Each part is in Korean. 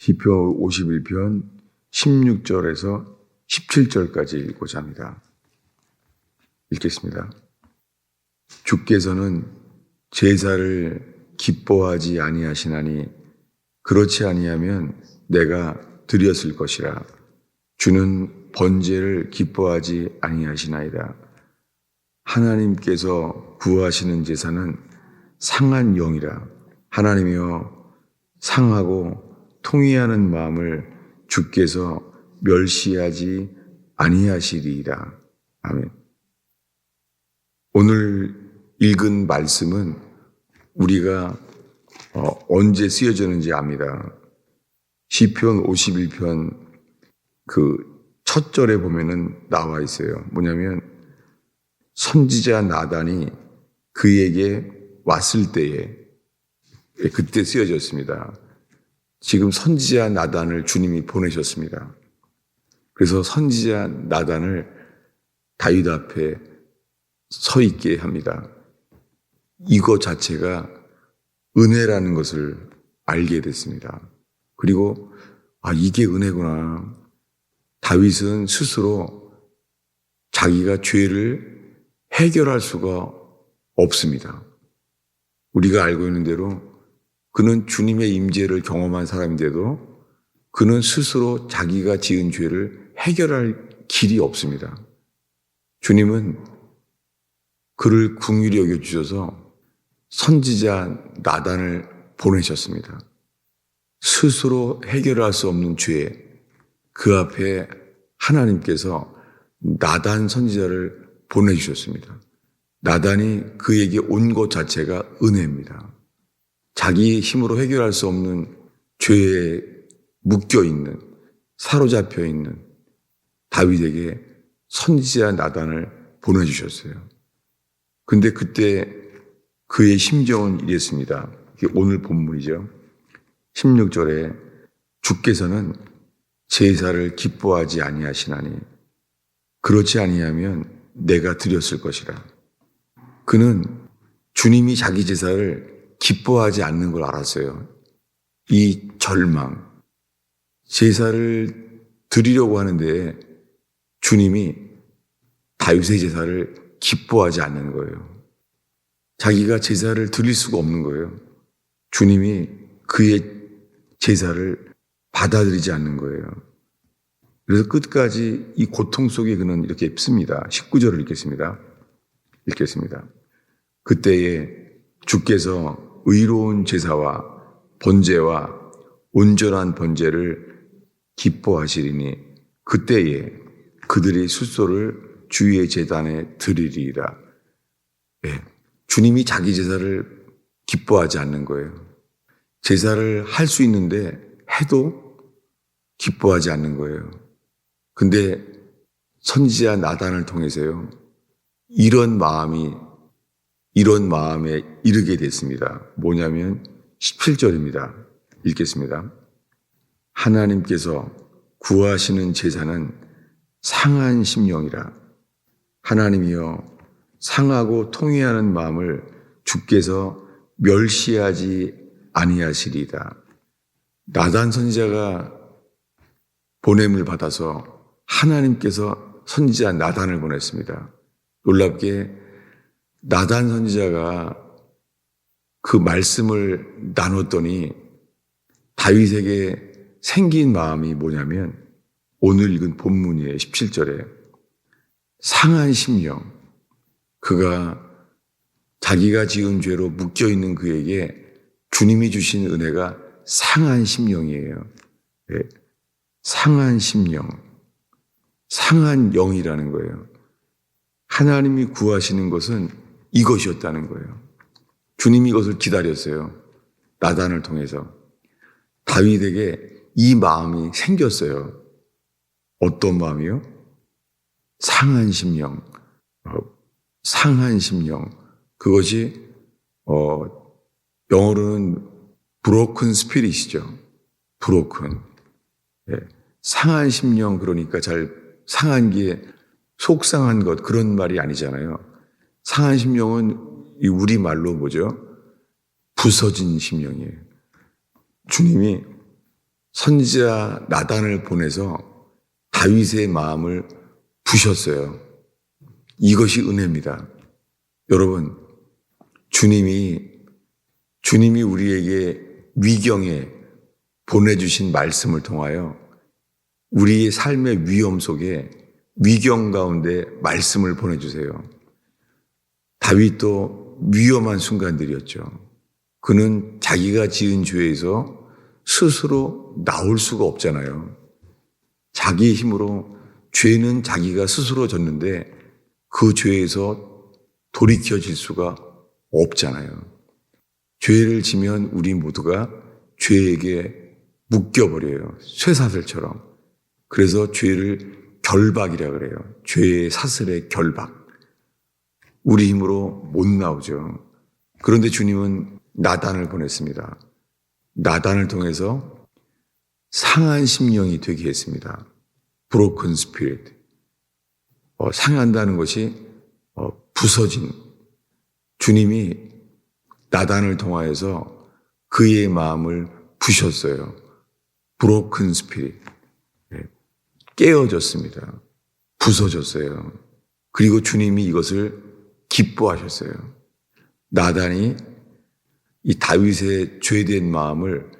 시편 51편 16절에서 17절까지 읽고자 합니다. 읽겠습니다. 주께서는 제사를 기뻐하지 아니하시나니 그렇지 아니하면 내가 드렸을 것이라 주는 번제를 기뻐하지 아니하시나이다. 하나님께서 구하시는 제사는 상한 영이라 하나님이여 상하고 통회하는 마음을 주께서 멸시하지 아니하시리이다. 아멘. 오늘 읽은 말씀은 우리가 어, 언제 쓰여졌는지 압니다. 시편 51편 그 첫 절에 보면은 나와 있어요. 뭐냐면 선지자 나단이 그에게 왔을 때에 그때 쓰여졌습니다. 지금 선지자 나단을 주님이 보내셨습니다. 그래서 선지자 나단을 다윗 앞에 서 있게 합니다. 이거 자체가 은혜라는 것을 알게 됐습니다. 그리고 아 이게 은혜구나. 다윗은 스스로 자기가 죄를 해결할 수가 없습니다. 우리가 알고 있는 대로 그는 주님의 임재를 경험한 사람인데도 그는 스스로 자기가 지은 죄를 해결할 길이 없습니다. 주님은 그를 궁휼히 여겨 주셔서 선지자 나단을 보내셨습니다. 스스로 해결할 수 없는 죄, 그 앞에 하나님께서 나단 선지자를 보내주셨습니다. 나단이 그에게 온 것 자체가 은혜입니다. 자기 힘으로 해결할 수 없는 죄에 묶여 있는, 사로잡혀 있는 다윗에게 선지자 나단을 보내주셨어요. 근데 그때 그의 심정은 이랬습니다. 오늘 본문이죠. 16절에 주께서는 제사를 기뻐하지 아니하시나니 그렇지 아니하면 내가 드렸을 것이라. 그는 주님이 자기 제사를 기뻐하지 않는 걸 알았어요. 이 절망. 제사를 드리려고 하는데 주님이 다윗의 제사를 기뻐하지 않는 거예요. 자기가 제사를 드릴 수가 없는 거예요. 주님이 그의 제사를 받아들이지 않는 거예요. 그래서 끝까지 이 고통 속에 그는 이렇게 씁니다. 19절을 읽겠습니다. 읽겠습니다. 그때에 주께서 의로운 제사와 번제와 온전한 번제를 기뻐하시리니 그때에 그들이 수소를 주의 재단에 드리리라. 네. 주님이 자기 제사를 기뻐하지 않는 거예요. 제사를 할 수 있는데 해도 기뻐하지 않는 거예요. 근데 선지자 나단을 통해서요. 이런 마음이 이런 마음에 이르게 됐습니다. 뭐냐면 17절입니다. 읽겠습니다. 하나님께서 구하시는 제사는 상한 심령이라 하나님이여 상하고 통회하는 마음을 주께서 멸시하지 아니하시리다. 나단 선지자가 보냄을 받아서 하나님께서 선지자 나단을 보냈습니다. 놀랍게 나단 선지자가 그 말씀을 나눴더니 다윗에게 생긴 마음이 뭐냐면 오늘 읽은 본문이에요. 17절에 상한 심령 그가 자기가 지은 죄로 묶여 있는 그에게 주님이 주신 은혜가 상한 심령이에요. 네. 상한 심령. 상한 영이라는 거예요. 하나님이 구하시는 것은 이것이었다는 거예요. 주님이 이것을 기다렸어요. 나단을 통해서. 다윗에게 이 마음이 생겼어요. 어떤 마음이요? 상한 심령. 어, 상한 심령. 그것이, 어, 영어로는 브로큰 스피릿이죠. 브로큰. 예. 상한 심령 그러니까 잘 상한 게 속상한 것 그런 말이 아니잖아요. 상한 심령은 이 우리 말로 뭐죠? 부서진 심령이에요. 주님이 선지자 나단을 보내서 다윗의 마음을 부셨어요. 이것이 은혜입니다. 여러분, 주님이 주님이 우리에게 위경에 보내주신 말씀을 통하여 우리의 삶의 위험 속에 위경 가운데 말씀을 보내주세요. 다윗도 위험한 순간들이었죠. 그는 자기가 지은 죄에서 스스로 나올 수가 없잖아요. 자기 힘으로 죄는 자기가 스스로 졌는데 그 죄에서 돌이켜질 수가 없잖아요. 죄를 지면 우리 모두가 죄에게 묶여버려요. 쇠사슬처럼. 그래서 죄를 결박이라 그래요. 죄의 사슬의 결박. 우리 힘으로 못 나오죠. 그런데 주님은 나단을 보냈습니다. 나단을 통해서 상한 심령이 되게 했습니다. broken spirit. 어, 상한다는 것이 어, 부서진 주님이 나단을 통하여서 그의 마음을 부셨어요. broken spirit. 네. 깨어졌습니다. 부서졌어요. 그리고 주님이 이것을 기뻐하셨어요. 나단이 이 다윗의 죄된 마음을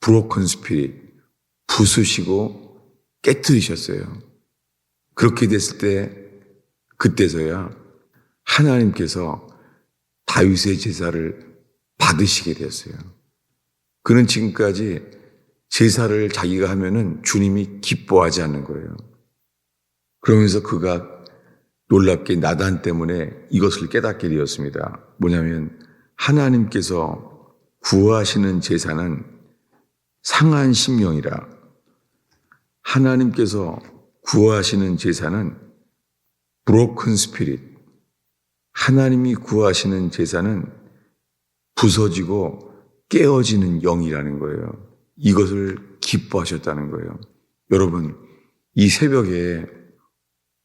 브로큰 스피릿 부수시고 깨뜨리셨어요. 그렇게 됐을 때 그때서야 하나님께서 다윗의 제사를 받으시게 되었어요. 그는 지금까지 제사를 자기가 하면은 주님이 기뻐하지 않는 거예요. 그러면서 그가 놀랍게 나단 때문에 이것을 깨닫게 되었습니다. 뭐냐면 하나님께서 구하시는 제사는 상한 심령이라 하나님께서 구하시는 제사는 broken spirit 하나님이 구하시는 제사는 부서지고 깨어지는 영이라는 거예요. 이것을 기뻐하셨다는 거예요. 여러분, 이 새벽에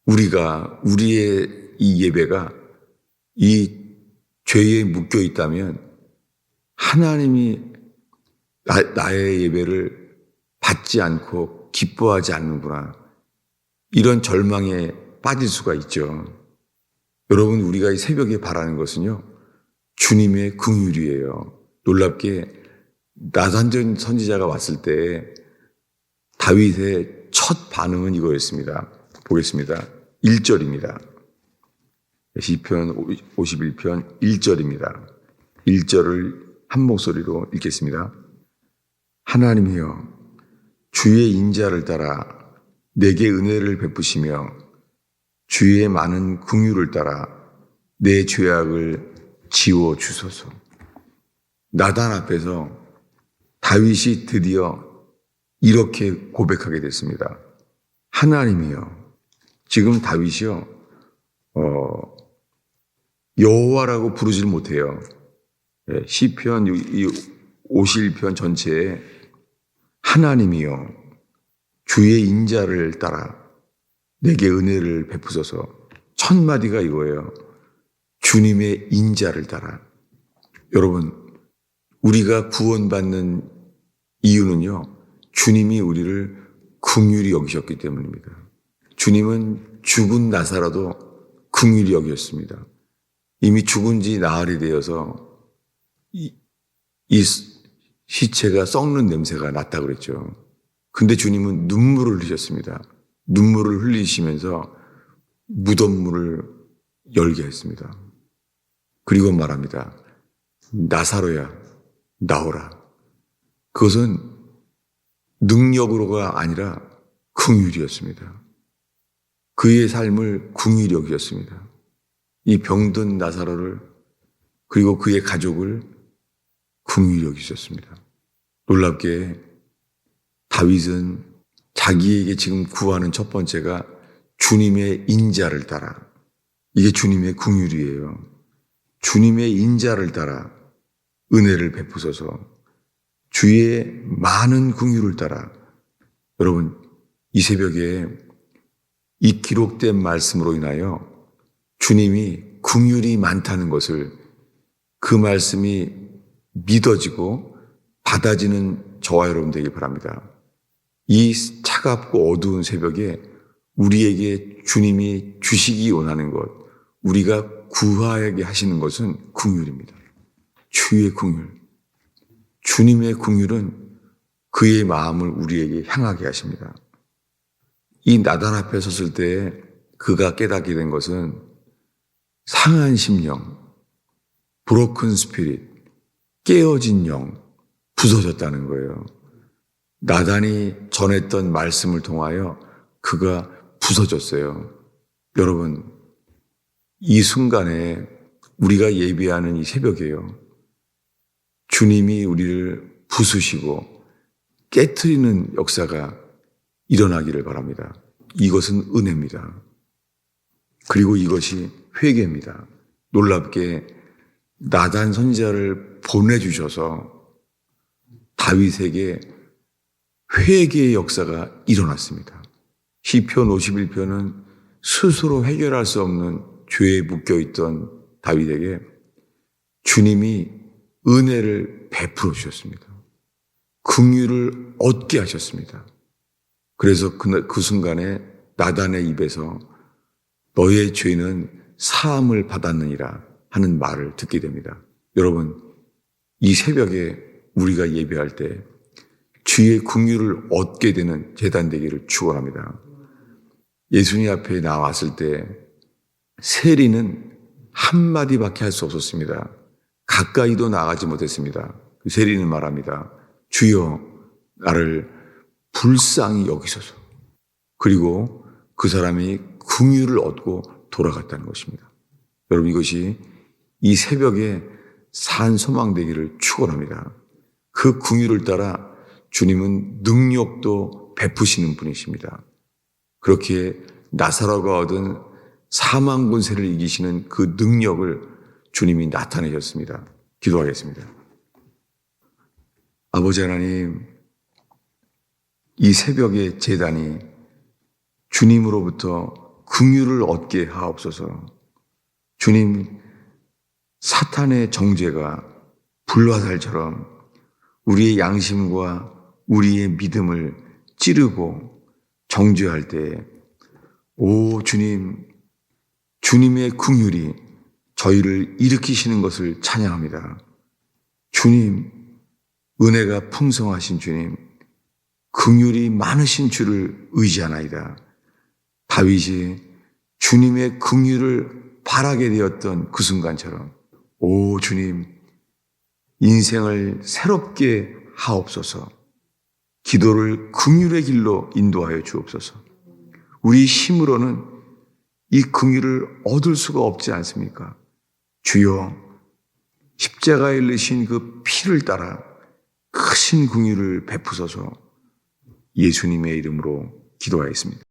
우리가, 우리의 이 예배가 이 죄에 묶여 있다면 하나님이 나, 나의 예배를 받지 않고 기뻐하지 않는구나. 이런 절망에 빠질 수가 있죠. 여러분, 우리가 이 새벽에 바라는 것은요, 주님의 긍휼이에요. 놀랍게 나산전 선지자가 왔을 때 다윗의 첫 반응은 이거였습니다. 보겠습니다. 1절입니다. 시편 51편 1절입니다. 1절을 한 목소리로 읽겠습니다. 하나님이여 주의 인자를 따라 내게 은혜를 베푸시며 주의 많은 긍휼을 따라 내 죄악을 지워 주소서. 나단 앞에서 다윗이 드디어 이렇게 고백하게 됐습니다. 하나님이요. 지금 다윗이요. 어, 여호와라고 부르질 못해요. 예, 시편 51편 전체에 하나님이요. 주의 인자를 따라 내게 은혜를 베푸소서. 첫 마디가 이거예요. 주님의 인자를 따라. 여러분, 우리가 구원받는 이유는요. 주님이 우리를 긍휼히 여기셨기 때문입니다. 주님은 죽은 나사라도 긍휼히 여겼습니다. 이미 죽은 지 나흘이 되어서 이, 이 시체가 썩는 냄새가 났다 그랬죠. 근데 주님은 눈물을 흘리셨습니다. 눈물을 흘리시면서 무덤문을 열게 했습니다. 그리고 말합니다. 나사로야, 나오라. 그것은 능력으로가 아니라 긍휼이었습니다. 그의 삶을 궁휼히 여겼습니다. 이 병든 나사로를 그리고 그의 가족을 궁휼히 여기셨습니다. 놀랍게 다윗은 자기에게 지금 구하는 첫 번째가 주님의 인자를 따라 이게 주님의 궁휼이에요. 주님의 인자를 따라 은혜를 베푸소서 주의 많은 궁휼을 따라 여러분 이 새벽에 이 기록된 말씀으로 인하여 주님이 궁휼이 많다는 것을 그 말씀이 믿어지고 받아지는 저와 여러분 되기 바랍니다. 이 차갑고 어두운 새벽에 우리에게 주님이 주시기 원하는 것, 우리가 구하게 하시는 것은 궁율입니다. 주의 궁율. 주님의 궁율은 그의 마음을 우리에게 향하게 하십니다. 이 나단 앞에 섰을 때 그가 깨닫게 된 것은 상한 심령, 브로큰 스피릿, 깨어진 영, 부서졌다는 거예요. 나단이 전했던 말씀을 통하여 그가 부서졌어요. 여러분, 이 순간에 우리가 예비하는 이 새벽에요. 주님이 우리를 부수시고 깨트리는 역사가 일어나기를 바랍니다. 이것은 은혜입니다. 그리고 이것이 회개입니다. 놀랍게 나단 선지자를 보내주셔서 다윗에게 회개의 역사가 일어났습니다. 시편 51편은 스스로 해결할 수 없는 죄에 묶여 있던 다윗에게 주님이 은혜를 베풀어 주셨습니다. 긍휼을 얻게 하셨습니다. 그래서 그, 그 순간에 나단의 입에서 너의 죄는 사함을 받았느니라 하는 말을 듣게 됩니다. 여러분, 이 새벽에 우리가 예배할 때 주의 긍휼을 얻게 되는 재단 되기를 축원합니다. 예수님 앞에 나왔을 때 세리는 한 마디밖에 할 수 없었습니다. 가까이도 나가지 못했습니다. 그 세리는 말합니다. 주여 나를 불쌍히 여기소서. 그리고 그 사람이 긍휼을 얻고 돌아갔다는 것입니다. 여러분 이것이 이 새벽에 산 소망 되기를 축원합니다. 그 긍휼을 따라 주님은 능력도 베푸시는 분이십니다. 그렇게 나사로가 얻은 사망 권세를 이기시는 그 능력을 주님이 나타내셨습니다. 기도하겠습니다. 아버지 하나님, 이 새벽의 재단이 주님으로부터 긍휼을 얻게 하옵소서. 주님, 사탄의 정죄가 불화살처럼 우리의 양심과 우리의 믿음을 찌르고 정죄할 때, 오 주님, 주님의 긍휼이 저희를 일으키시는 것을 찬양합니다. 주님, 은혜가 풍성하신 주님, 긍휼이 많으신 주를 의지하나이다. 다윗이 주님의 긍휼을 바라게 되었던 그 순간처럼 오 주님 인생을 새롭게 하옵소서. 기도를 긍휼의 길로 인도하여 주옵소서. 우리 힘으로는 이 긍휼을 얻을 수가 없지 않습니까? 주여 십자가에 흘리신 그 피를 따라 크신 긍휼을 베푸소서 예수님의 이름으로 기도하였습니다.